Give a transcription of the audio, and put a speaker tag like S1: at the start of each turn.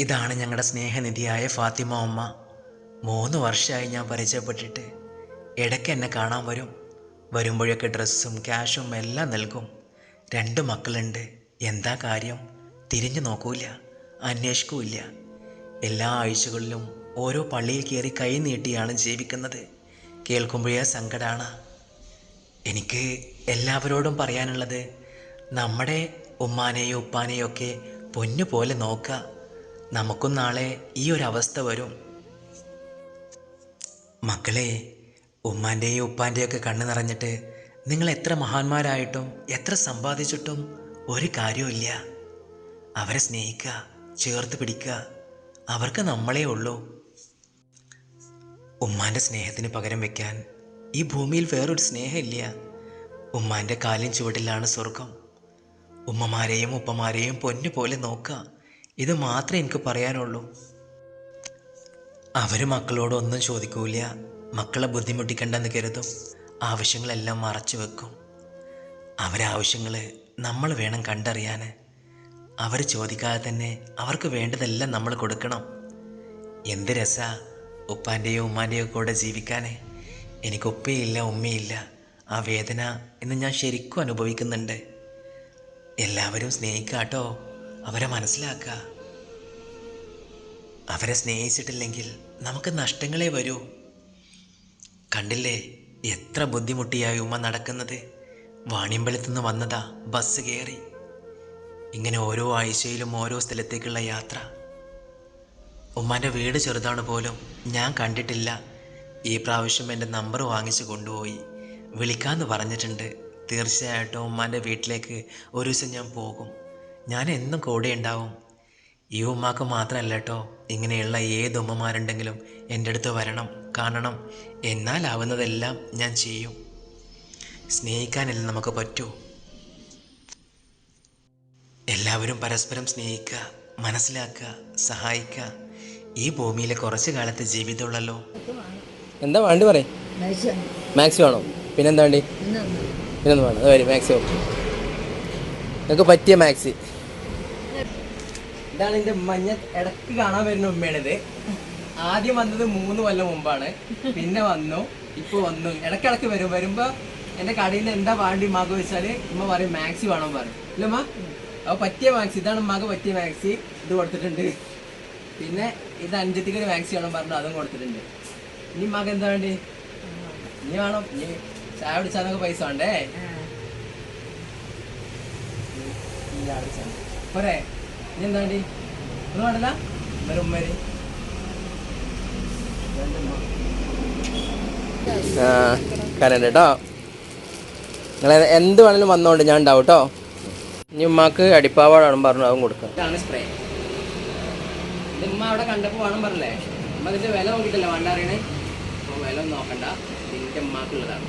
S1: ഇതാണ് ഞങ്ങളുടെ സ്നേഹനിധിയായ ഫാത്തിമ ഉമ്മ. മൂന്ന് വർഷമായി ഞാൻ പരിചയപ്പെട്ടിട്ട്. ഇടയ്ക്ക് എന്നെ കാണാൻ വരും. വരുമ്പോഴൊക്കെ ഡ്രസ്സും ക്യാഷും എല്ലാം നൽകും. രണ്ട് മക്കളുണ്ട്. എന്താ കാര്യം? തിരിഞ്ഞു നോക്കൂല അന്വേഷിക്കൂല എല്ലാ ആഴ്ചകളിലും ഓരോ പള്ളിയിൽ കയറി കൈ നീട്ടിയാണ് ജീവിക്കുന്നത്. കേൾക്കുമ്പോഴേ സങ്കടമാണ് എനിക്ക് എല്ലാവരോടും പറയാനുള്ളത് നമ്മുടെ ഉമ്മാനെയും ഉപ്പാനെയും ഒക്കെ പൊന്നുപോലെ നോക്കുക. നമുക്കും നാളെ ഈ ഒരു അവസ്ഥ വരും. മക്കളെ ഉമ്മാന്റെയും ഉപ്പാന്റെയും ഒക്കെ കണ്ണു നിറഞ്ഞിട്ട് നിങ്ങൾ എത്ര മഹാന്മാരായിട്ടും എത്ര സമ്പാദിച്ചിട്ടും ഒരു കാര്യമില്ല അവരെ സ്നേഹിക്കുക ചേർത്ത് പിടിക്കുക അവർക്ക് നമ്മളേ ഉള്ളൂ. ഉമ്മാന്റെ സ്നേഹത്തിന് പകരം വയ്ക്കാൻ ഈ ഭൂമിയിൽ വേറൊരു സ്നേഹമില്ല. ഉമ്മാന്റെ കാലിൻ ചുവട്ടിലാണ് സ്വർഗം ഉമ്മമാരെയും ഉപ്പമാരെയും പൊന്നു പോലെ നോക്കുക. ഇത് മാത്രമേ എനിക്ക് പറയാനുള്ളൂ. അവർ മക്കളോട് ഒന്നും ചോദിക്കൂല. മക്കളെ ബുദ്ധിമുട്ടിക്കണ്ടെന്ന് കരുതും. ആവശ്യങ്ങളെല്ലാം മറച്ചു വെക്കും. അവരാവശ്യങ്ങൾ നമ്മൾ വേണം കണ്ടറിയാൻ അവർ ചോദിക്കാതെ തന്നെ അവർക്ക് വേണ്ടതെല്ലാം നമ്മൾ കൊടുക്കണം. എന്ത് രസ ഉപ്പാന്റെയോ ഉമ്മാന്റെയോ കൂടെ ജീവിക്കാൻ എനിക്ക് ഉപ്പയില്ല ഉമ്മയില്ല. ആ വേദന ഇന്ന് ഞാൻ ശരിക്കും അനുഭവിക്കുന്നുണ്ട്. എല്ലാവരും സ്നേഹിക്കാട്ടോ. കേട്ടോ അവരെ മനസ്സിലാക്കുക. അവരെ സ്നേഹിച്ചിട്ടില്ലെങ്കിൽ നമുക്ക് നഷ്ടങ്ങളെ വരൂ. കണ്ടില്ലേ എത്ര ബുദ്ധിമുട്ടിയായി ഉമ്മ നടക്കുന്നത്? വാണിയമ്പലത്തു നിന്ന് വന്നതാ ബസ് കയറി. ഇങ്ങനെ ഓരോ ആഴ്ചയിലും ഓരോ സ്ഥലത്തേക്കുള്ള യാത്ര. ഉമ്മാന്റെ വീട് ചെറുതാണ് പോലും ഞാൻ കണ്ടിട്ടില്ല. ഈ പ്രാവശ്യം എന്റെ നമ്പർ വാങ്ങിച്ച് കൊണ്ടുപോയി. വിളിക്കാമെന്ന് പറഞ്ഞിട്ടുണ്ട്. തീർച്ചയായിട്ടും ഉമ്മാന്റെ വീട്ടിലേക്ക് ഒരു ദിവസം ഞാൻ പോകും. ഞാൻ എന്നും കൂടെ ഉണ്ടാവും. ഈ ഉമ്മാക്ക് മാത്രമല്ല കേട്ടോ ഇങ്ങനെയുള്ള ഏത് ഉമ്മമാരുണ്ടെങ്കിലും എന്റെ അടുത്ത് വരണം കാണണം. എന്നാലാവുന്നതെല്ലാം ഞാൻ ചെയ്യും. സ്നേഹിക്കാനല്ലേ നമുക്ക് പറ്റൂ? എല്ലാവരും പരസ്പരം സ്നേഹിക്കുക മനസ്സിലാക്കുക സഹായിക്കുക. ഈ ഭൂമിയിലെ കുറച്ച് കാലത്തെ ജീവിതമുള്ളല്ലോ
S2: എന്താ വേണ്ടി പറയും? മാക്സി വേണോ? പിന്നെന്താ വേണ്ടി? പിന്നൊന്നും വേണം അത് വരും മാക്സി ഓക്കെ. നിങ്ങൾക്ക് പറ്റിയ മാക്സി. ഇതാണ് എന്റെ മഞ്ഞ ഇടയ്ക്ക് കാണാൻ വരുന്ന ഉമ്മയാണിത്. ആദ്യം വന്നത് മൂന്ന് കൊല്ലം മുമ്പാണ്. പിന്നെ വന്നു ഇപ്പൊ വന്നു. ഇടക്കിടക്ക് വരും. വരുമ്പോ എന്റെ കടയിൽ എന്താ വേണ്ടി മാഗ് വെച്ചാൽ ഉമ്മ പറയും മാക്സി വേണം പറയും. ഇല്ല ഉമ്മ അപ്പൊ പറ്റിയ മാക്സി ഇതാണ് ഉമ്മാക്ക് പറ്റിയ മാക്സി. ഇത് കൊടുത്തിട്ടുണ്ട്. പിന്നെ ഇത് അഞ്ചത്തിക്ക് ഒരു മാക്സി വേണം പറഞ്ഞു അതും കൊടുത്തിട്ടുണ്ട്. ഇനി ഉമ്മാക്ക് എന്താ വേണ്ടി? ഇനി വേണം. ഇനി ചായ പിടിച്ചാൽ പൈസ വേണ്ടേ. പോരെ? ഇനി എന്താ വേണ്ടി ഒന്നും വേണ്ടല്ല? ഉമ്മര് ഉമ്മര്. കരണ്ട് കേട്ടോ നിങ്ങൾ എന്ത് വേണേലും വന്നോണ്ട് ഞാൻ ഉണ്ടാവും കേട്ടോ ഇനി ഉമ്മാക്ക് അടിപ്പാവാടാണ് പറഞ്ഞു അതും കൊടുക്കാം. ഇതാണ് സ്പ്രേ ഇത് ഉമ്മ അവിടെ കണ്ടപ്പോൾ വേണം പറഞ്ഞല്ലേ? ഉമ്മ അതിന്റെ വില നോക്കിയിട്ടല്ലേ വേണ്ട അറിയണേ? അപ്പോൾ വില നോക്കണ്ട. ഇതിന്റെ ഉമ്മാക്കുള്ളതാണ്.